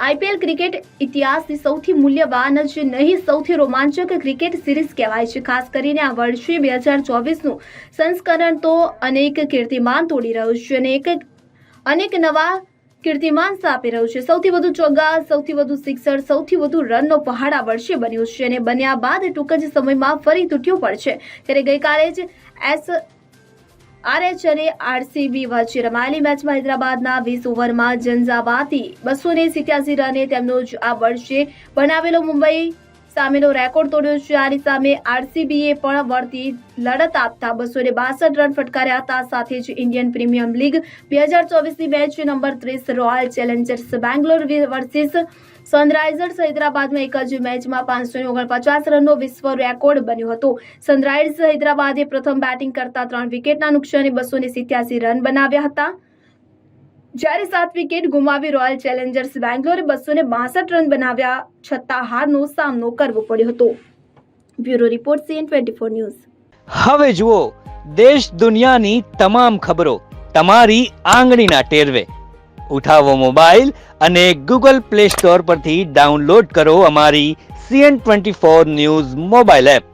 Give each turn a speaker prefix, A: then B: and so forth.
A: IPL cricket ઇતિહાસની સૌથી મૂલ્યવાન જ નહીં, સૌથી રોમાંચક ક્રિકેટ સિરીઝ કહેવાય છે. ખાસ કરીને આ વર્ષે બે હજાર ચોવીસનું સંસ્કરણ તો અનેક કીર્તિમાન તોડી રહ્યું છે અને એક અનેક નવા કીર્તિમાન સ્થાપી રહ્યું છે. સૌથી વધુ ચોગ્ગા, સૌથી વધુ સિક્સર, સૌથી વધુ રનનો પહાડ આ વર્ષે બન્યો છે અને બન્યા બાદ ટૂંક જ સમયમાં ફરી તૂટ્યો પડશે ત્યારે ગઈકાલે જ એસ આરએચ અને આરસીબી વચ્ચે રમાયેલી મેચમાં હૈદરાબાદના વીસ ઓવરમાં જંજાબાતી બસો ને સિત્યાસી રને તેમનો જ આ વર્ષે બનાવેલો મુંબઈ સામેનો રેકોર્ડ તોડ્યો છે. આની સામે આરસીબીએ પણ વળતી લડત આપતા બસો ને રન ફટકાર્યા હતા. સાથે જ ઇન્ડિયન પ્રીમિયમ લીગ બે હજાર ચોવીસની મેચ નંબર ત્રીસ Royal Challengers Bangalore versus Sunrisers હૈદરાબાદમાં એક જ મેચમાં પાંચસો ઓગણપચાસ રનનો વિશ્વ રેકોર્ડ બન્યો હતો. સનરાઇઝર્સ હૈદરાબાદે પ્રથમ બેટિંગ કરતા ત્રણ વિકેટના નુકસાને બસો સિત્યાસી રન બનાવ્યા હતા. જ્યારે સાત વિકેટ ગુમાવી રોયલ ચેલેન્જર્સ બેંગ્લોરે બસો બાસઠ રન બનાવ્યા, છતાં હારનો સામનો કરવો પડ્યો હતો. Bureau report CN twenty four news.
B: હવે જુઓ, દેશ દુનિયાની તમામ ખબરો તમારી આંગળીના ટેરવે. ઉઠાવો મોબાઈલ અને ગૂગલ પ્લે સ્ટોર પરથી ડાઉનલોડ કરો અમારી CN twenty four news mobile app.